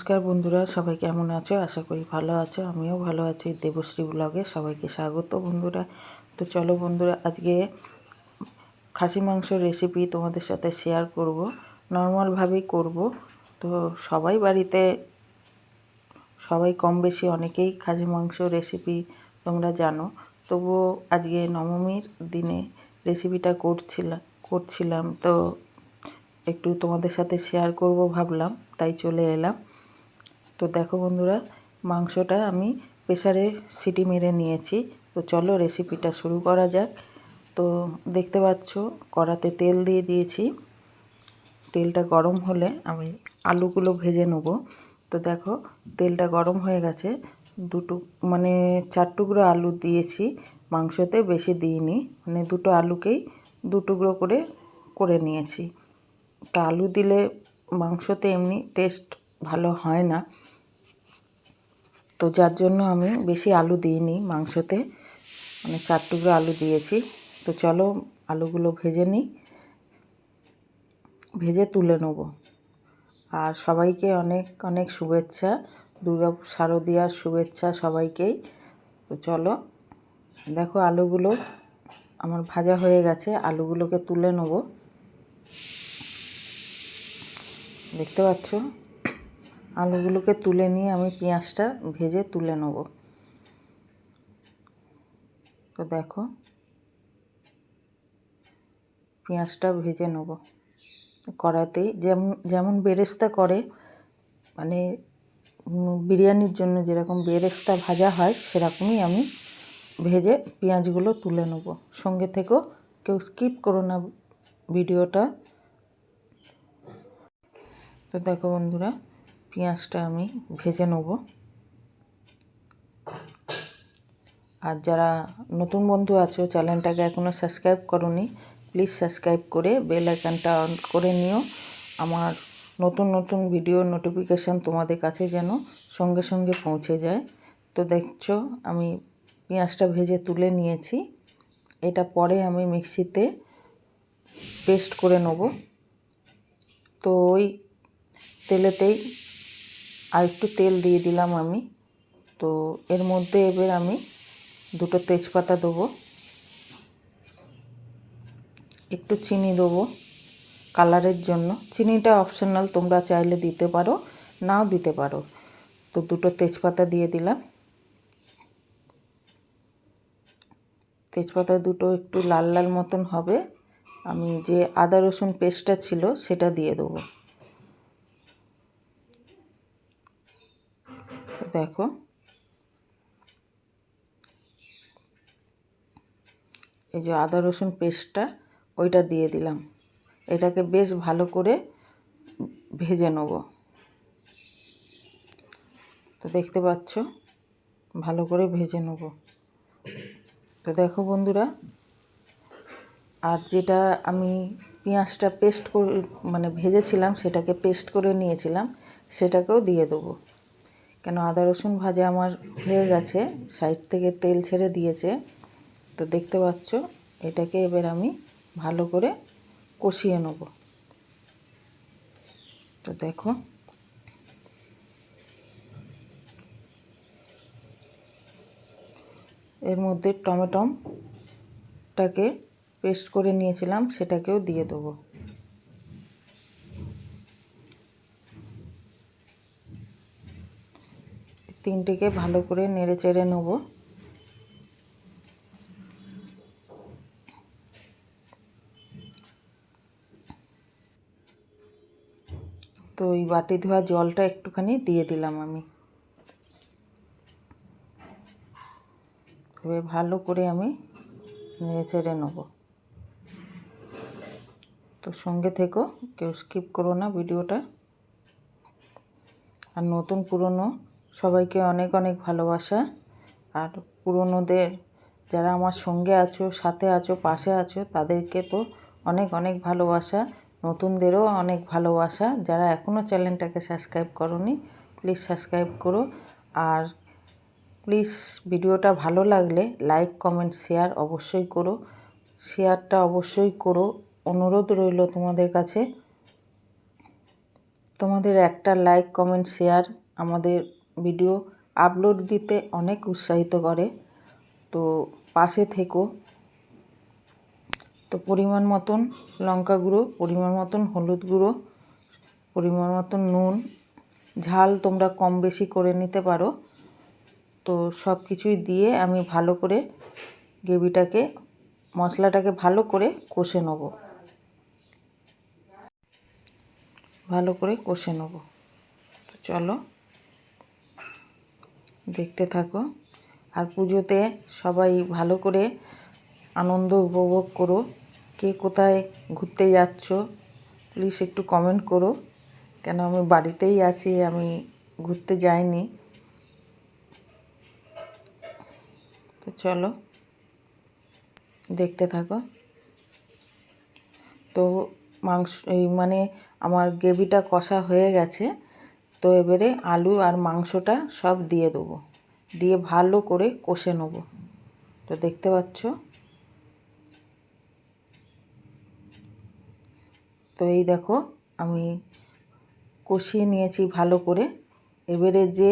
নমস্কার বন্ধুরা, সবাই কেমন আছো? আশা করি ভালো আছো, আমিও ভালো আছি। দেবশ্রী ব্লগে সবাইকে স্বাগত বন্ধুরা। তো চলো বন্ধুরা, আজকে খাসি মাংস রেসিপি তোমাদের সাথে শেয়ার করব। নর্মালভাবেই করব। তো সবাই বাড়িতে, সবাই কম বেশি অনেকেই খাসি মাংস রেসিপি তোমরা জানো। তবুও আজকে নবমীর দিনে রেসিপিটা করছিলাম করছিলাম। তো একটু তোমাদের সাথে শেয়ার করব ভাবলাম, তাই চলে এলাম। তো দেখো বন্ধুরা, মাংসটা আমি প্রেসারে সিটি মেরে নিয়েছি। তো চলো রেসিপিটা শুরু করা যাক। তো দেখতে পাচ্ছ, কড়াতে তেল দিয়ে দিয়েছি। তেলটা গরম হলে আমি আলুগুলো ভেজে নেব। তো দেখো, তেলটা গরম হয়ে গেছে। দুটো মানে চার টুকরো আলু দিয়েছি। মাংসতে বেশি দিইনি মানে দুটো আলুকেই দু টুকরো করে করে নিয়েছি। তা আলু দিলে মাংসতে এমনি টেস্ট ভালো হয় না। তো যার জন্য আমি বেশি আলু দিইনি মাংসতে। মানে চার টুকরো আলু দিয়েছি। তো চলো আলুগুলো ভেজে নিই। ভেজে তুলে নেব। আর সবাইকে অনেক অনেক শুভেচ্ছা। দুর্গা শারদীয়ার শুভেচ্ছা সবাইকেই। তো চলো, দেখো আলুগুলো আমার ভাজা হয়ে গেছে। আলুগুলোকে তুলে নেব। দেখতে পাচ্ছ? আলুগুলোকে তুলে নিয়ে আমি পেঁয়াজটা ভেজে তুলে নেব। তো দেখো, পেঁয়াজটা ভেজে নেব। কড়াতেই যেমন যেমন বেরেস্তা করে মানে বিরিয়ানির জন্য যেরকম বেরেস্তা ভাজা হয়, সেরকমই আমি ভেজে পেঁয়াজগুলো তুলে নেব। সঙ্গে থেকেও কেউ স্কিপ করো না ভিডিওটা। তো দেখো বন্ধুরা পেঁয়াজটা আমি ভেজে নেব। আর যারা নতুন বন্ধু আছো, চ্যানেলটাকে এখনও সাবস্ক্রাইব করনি, প্লিজ সাবস্ক্রাইব করে বেল আইকনটা অন করে নিও। আমার নতুন নতুন ভিডিও নোটিফিকেশান তোমাদের কাছে যেন সঙ্গে সঙ্গে পৌঁছে যায়। তো দেখছ, আমি পেঁয়াজটা ভেজে তুলে নিয়েছি। এটা পরে আমি মিক্সিতে পেস্ট করে নেব। তো ওই তেলেতেই আর একটু তেল দিয়ে দিলাম আমি। তো এর মধ্যে এবার আমি দুটো তেজপাতা দেবো। একটু চিনি দেবো কালারের জন্য। চিনিটা অপশনাল তোমরা চাইলে দিতে পারো, নাও দিতে পারো। তো দুটো তেজপাতা দিয়ে দিলাম। তেজপাতা দুটো একটু লাল লাল মতন হবে। আমি যে আদা রসুন পেস্টটা ছিল, সেটা দিয়ে দেবো। দেখো। এই যে আদা রসুন পেস্টটা, ওইটা দিয়ে দিলাম। এটাকে বেশ ভালো করে ভেজে নেব। তো দেখতে পাচ্ছ, ভালো করে ভেজে নেব। তো দেখো বন্ধুরা, আর যেটা আমি পেঁয়াজটা পেস্ট করে মানে ভেজেছিলাম, সেটাকে পেস্ট করে নিয়েছিলাম, সেটাকেও দিয়ে দেবো। কেন আদা রসুন ভাজা আমার হয়ে গেছে, সাইড থেকে তেল ছেড়ে দিয়েছে। তো দেখতে পাচ্ছ, এটাকে এবার আমি ভালো করে কষিয়ে নেব। তো দেখো। এর মধ্যে টমেটমটাকে পেস্ট করে নিয়েছিলাম, সেটাকেও দিয়ে দেবো। তিনটিকে ভালো করে নেড়ে চেড়ে নেব। তো ওই বাটি ধোয়া জলটা একটুখানি দিয়ে দিলাম আমি। তবে ভালো করে আমি নেড়ে চেড়ে নেব। তো সঙ্গে থেকেও কেউ স্কিপ করো না ভিডিওটা। আর নতুন পুরনো সবাইকে অনেক অনেক ভালোবাসা। আর পুরনোদের যারা আমার সঙ্গে আছো, সাথে আছো, পাশে আছো, তাদেরকে তো অনেক অনেক ভালোবাসা। নতুনদেরও অনেক ভালোবাসা। যারা এখনও চ্যানেলটাকে সাবস্ক্রাইব করনি, প্লিজ সাবস্ক্রাইব করো। আর প্লিজ ভিডিওটা ভালো লাগলে লাইক, কমেন্ট, শেয়ার অবশ্যই করো। শেয়ারটা অবশ্যই করো। অনুরোধ রইল তোমাদের কাছে। তোমাদের একটা লাইক, কমেন্ট, শেয়ার আমাদের ভিডিও আপলোড দিতে অনেক উৎসাহিত করে। তো পাশে থেকো। তো পরিমাণ মতন লঙ্কা গুঁড়ো, পরিমাণ মতন হলুদ গুঁড়ো, পরিমাণ মতন নুন। ঝাল তোমরা কম বেশি করে নিতে পারো। তো সব কিছুই দিয়ে আমি ভালো করে গ্রেভিটাকে, মশলাটাকে ভালো করে কষে নেব। ভালো করে কষে নেব। তো চলো। দেখতে থাকো। আর পুজোতে সবাই ভালো করে আনন্দ উপভোগ করো। কে কোথায় ঘুরতে যাচ্ছ প্লিজ একটু কমেন্ট করো। কেন আমি বাড়িতেই আছি, আমি ঘুরতে যাইনি। তো চলো, দেখতে থাকো। তো মাংস, এই মানে আমার গ্রেভিটা কষা হয়ে গেছে। তো এবারে আলু আর মাংসটা সব দিয়ে দেবো। দিয়ে ভালো করে কষে নেব। তো দেখতে পাচ্ছ? তো এই দেখো, আমি কষিয়ে নিয়েছি ভালো করে। এবারে যে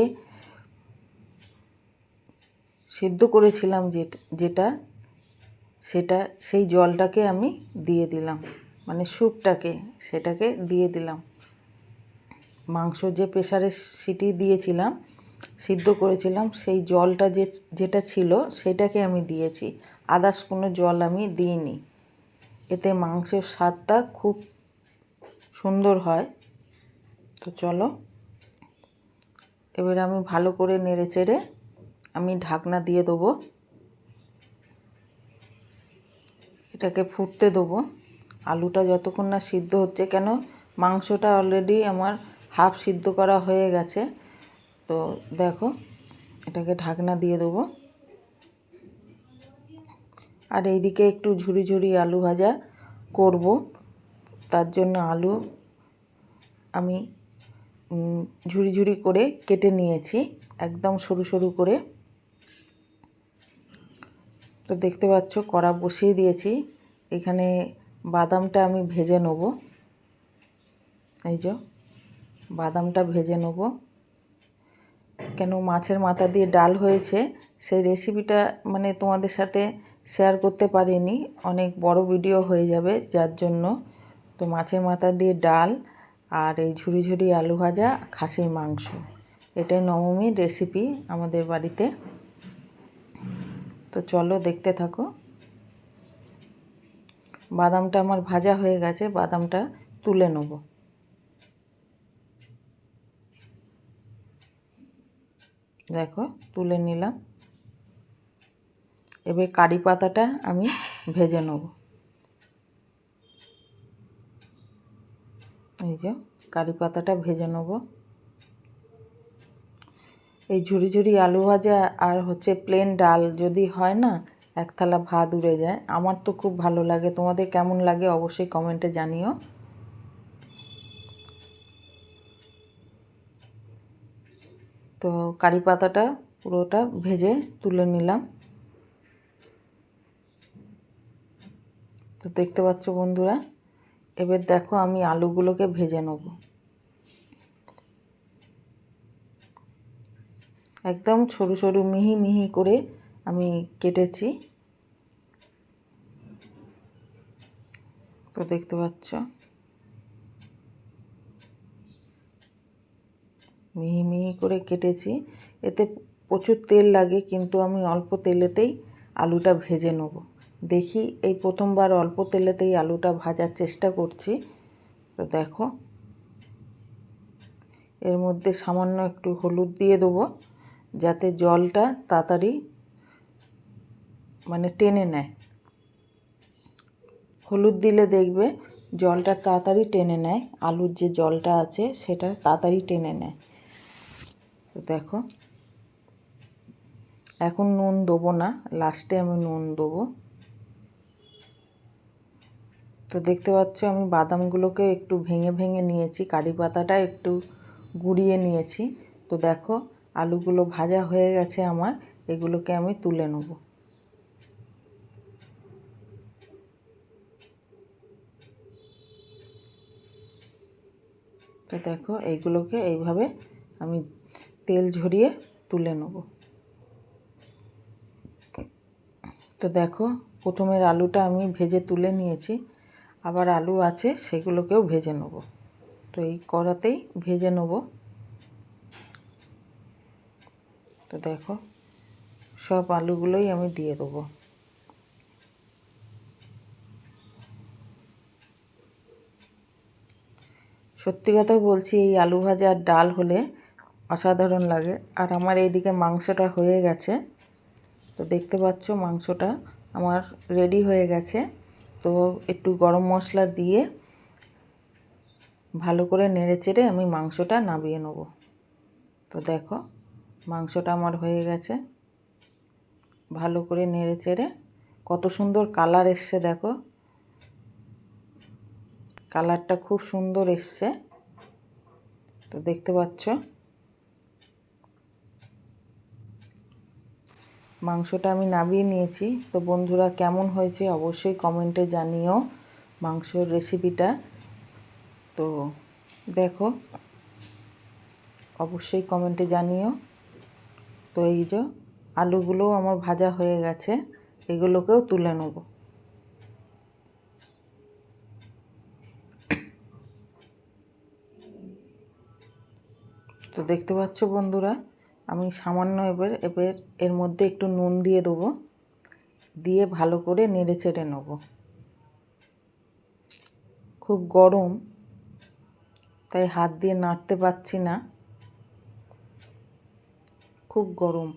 সিদ্ধ করেছিলাম যেটা সেটা, সেই জলটাকে আমি দিয়ে দিলাম। মানে স্যুপটাকে, সেটাকে দিয়ে দিলাম। মাংস যে প্রেশারে সিটি দিয়েছিলাম, সিদ্ধ করেছিলাম, সেই জলটা যে, যেটা ছিল সেটাকে আমি দিয়েছি। আদার্স কোনো জল আমি দিইনি। এতে মাংসের স্বাদটা খুব সুন্দর হয়। তো চলো, এবার আমি ভালো করে নেড়ে চেড়ে আমি ঢাকনা দিয়ে দেবো। এটাকে ফুটতে দেবো। আলুটা যতক্ষণ না সিদ্ধ হচ্ছে, কেন মাংসটা অলরেডি আমার হাফ সিদ্ধ করা হয়ে গেছে। তো দেখো, এটাকে ঢাকনা দিয়ে দেবো। আর এইদিকে একটু ঝুরি ঝুরি আলু ভাজা করব। তার জন্য আলু আমি ঝুরি ঝুরি করে কেটে নিয়েছি, একদম সরু সরু করে। তো দেখতে পাচ্ছ, কড়া বসিয়ে দিয়েছি। এখানে বাদামটা আমি ভেজে নেব। এই যে বাদামটা ভেজে নেব। কেন মাছের মাথা দিয়ে ডাল হয়েছে, সেই রেসিপিটা মানে তোমাদের সাথে শেয়ার করতে পারিনি। অনেক বড় ভিডিও হয়ে যাবে, যার জন্য তো মাছের মাথা দিয়ে ডাল আর এই ঝুড়ি ঝুড়ি আলু ভাজা, খাসির মাংস। এটাই নবমীর রেসিপি আমাদের বাড়িতে। তো চলো দেখতে থাকো। বাদামটা আমার ভাজা হয়ে গেছে, বাদামটা তুলে নেব। দেখো, তুলে নিলাম। এবার কারি পাতাটা আমি ভেজে নেব। এই যে, কারি পাতাটা ভেজে নেব। এই ঝুড়ি ঝুড়ি আলু ভাজা আর হচ্ছে প্লেন ডাল যদি হয় না, এক ভাত উড়ে যায়। আমার তো খুব ভালো লাগে। তোমাদের কেমন লাগে অবশ্যই কমেন্টে জানিও। তো কারি পাতাটা পুরোটা ভেজে তুলে নিলাম। তো দেখতে পাচ্ছ বন্ধুরা, এবার দেখো আমি আলুগুলোকে ভেজে নেব। একদম সরু সরু মিহি মিহি করে আমি কেটেছি। তো দেখতে পাচ্ছ? মিহি মিহি করে কেটেছি। এতে প্রচুর তেল লাগে, কিন্তু আমি অল্প তেলেতেই আলুটা ভেজে নেব। দেখি এই প্রথমবার অল্প তেলেতেই আলুটা ভাজার চেষ্টা করছি। তো দেখো, এর মধ্যে সামান্য একটু হলুদ দিয়ে দেবো, যাতে জলটা তাড়াতাড়ি মানে টেনে নেয়। হলুদ দিলে দেখবে জলটা তাড়াতাড়ি টেনে নেয়, আলুর যে জলটা আছে সেটা তাড়াতাড়ি টেনে নেয়। তো দেখো। এখন নুন দেবো না লাস্টে আমি নুন দেবো। তো দেখতে পাচ্ছ, আমি বাদামগুলোকে একটু ভেঙে ভেঙে নিয়েছি, কারি পাতাটা একটু গুঁড়িয়ে নিয়েছি। তো দেখো, আলুগুলো ভাজা হয়ে গেছে আমার, এগুলোকে আমি তুলে নেব। তো দেখো, এইগুলোকে এইভাবে আমি তেল ঝরিয়ে তুলে নেব। তো দেখো, প্রথমের আলুটা আমি ভেজে তুলে নিয়েছি। আবার আলু আছে, সেগুলোকেও ভেজে নেব। তো এই কড়াতেই ভেজে নেব। তো দেখো, সব আলুগুলোই আমি দিয়ে দেবো। সত্যি কথা বলছি, এই আলু ভাজা আর ডাল হলে অসাধারণ লাগে। আর আমার এইদিকে মাংসটা হয়ে গেছে। তো দেখতে পাচ্ছ মাংসটা আমার রেডি হয়ে গেছে। তো একটু গরম মশলা দিয়ে ভালো করে নেড়ে চেড়ে আমি মাংসটা নামিয়ে নেব। তো দেখো মাংসটা আমার হয়ে গেছে। ভালো করে নেড়ে চেড়ে কত সুন্দর কালার এসছে দেখো। কালারটা খুব সুন্দর এসছে। তো দেখতে পাচ্ছ মাংসটা আমি নামিয়ে নিয়েছি। তো বন্ধুরা, কেমন হয়েছে অবশ্যই কমেন্টে জানিও মাংসর রেসিপিটা। তো দেখো, অবশ্যই কমেন্টে জানিও। তো এই যে আলুগুলোও আমার ভাজা হয়ে গেছে, এগুলোকেও তুলে নেব। তো দেখতে পাচ্ছ বন্ধুরা আমি সামান্য এবার এবার এর মধ্যে একটু নুন দিয়ে দেবো। দিয়ে ভালো করে নেড়ে চেড়ে নেব। খুব গরম, তাই হাত দিয়ে নাড়তে পারছি না। খুব গরম,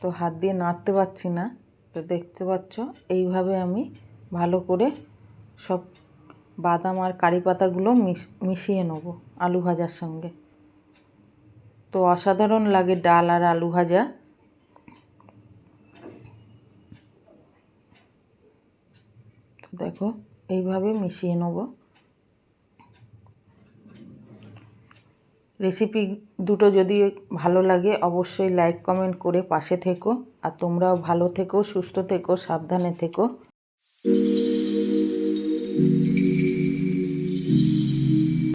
তো হাত দিয়ে নাড়তে পারছি না। তো দেখতে পাচ্ছ, এইভাবে আমি ভালো করে সব বাদাম আর কারি পাতাগুলো মিশিয়ে নেব আলু ভাজার সঙ্গে। তো অসাধারণ লাগে ডাল আর আলু ভাজা। তো দেখো, এইভাবে মিশিয়ে নেব। রেসিপি দুটো যদি ভালো লাগে, অবশ্যই লাইক, কমেন্ট করে পাশে থেকো। আর তোমরাও ভালো থেকো, সুস্থ থেকো, সাবধানে থেকো।